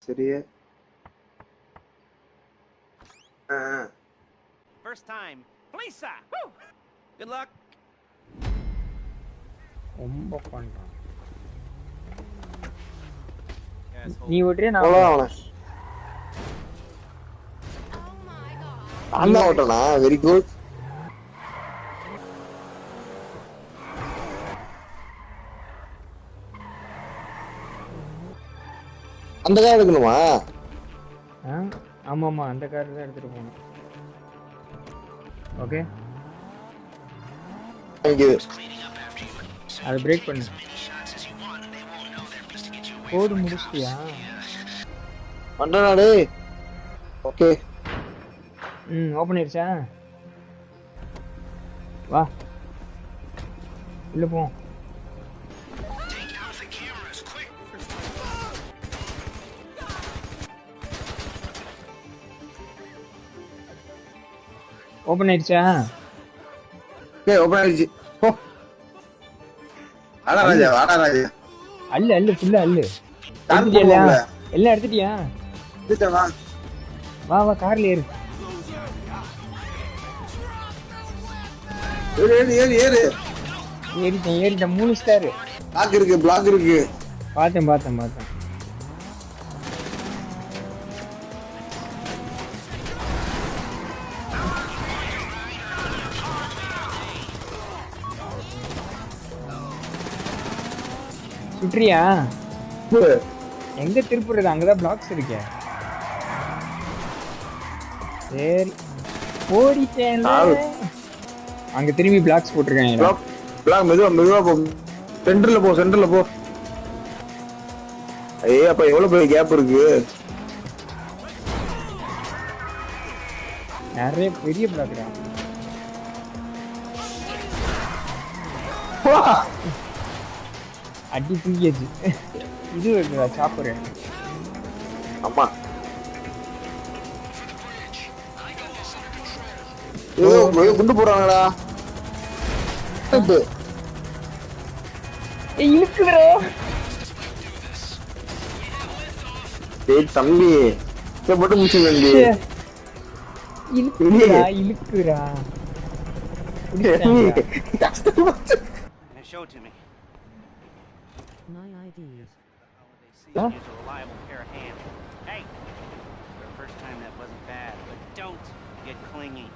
சரி ஆ, ஆ. First time. Lisa! Woo! Good luck. ரொம்ப பண்றான் Asshole. நீ விட்டுறியா நான் போலாம் அவனை அந்த ஓட்டனா வெரி குட் அந்த கார் எடுக்கணுமா? ஆமா ஆமா அந்த கார் தான் எடுத்துட்டு போகணும். ஓகே? அதை பிரேக் பண்ணு. கோடு முடிச்சிட்டியா? பண்றா ஓகே. ம் ஓப்பன் ஆயிடுச்சா? வா. உள்ள போ. ஓப்பன் ஆயிடுச்சா? ஓகே ஓபன் ஆயிடுச்சு. போ. வாடா ராஜா வாடா ராஜா. அல்லு அல்லு ஃபுல்லா அல்லு எடுத்துட்டியா எல்லாம்? எடுத்துட்டியா? எடுத்துட்டேனா வா. வா கார்ல ஏறு. ஏறு ஏறு ஏறு ஏறு. ஏறிட்டேன் ஏறிட்டேன். மூணு ஸ்டார் பிளாக் இருக்கு பிளாக் இருக்கு. பார்த்தேன் பார்த்தேன் பார்த்தேன். சுற்றியா எங்க திருப்புறது? அங்கதான் பிளாக்ஸ் இருக்கே. சரி. ஓடிட்டேன். அங்க திரும்பி பிளாக்ஸ் போட்டிருக்காங்க பிளாக் மெதுவா மெதுவா போ. சென்டர்ல போ சென்டர்ல போ. ஐயே அப்ப எவ்வளவு பெரிய கேப் இருக்கு? நிறைய பெரிய பிளாக் அடி தூக்கியாச்சு இது இருக்குதா சாப்பரு ஆமா குண்டு. இழுக்குறோ டேய் தம்பி. இதை மட்டும் முடிச்சு தம்பி இழுக்குறா இழுக்குறா show it to me. My IDs. They see Huh? you as a reliable pair of hands. Hey! For the first time, that wasn't bad, but don't get clingy.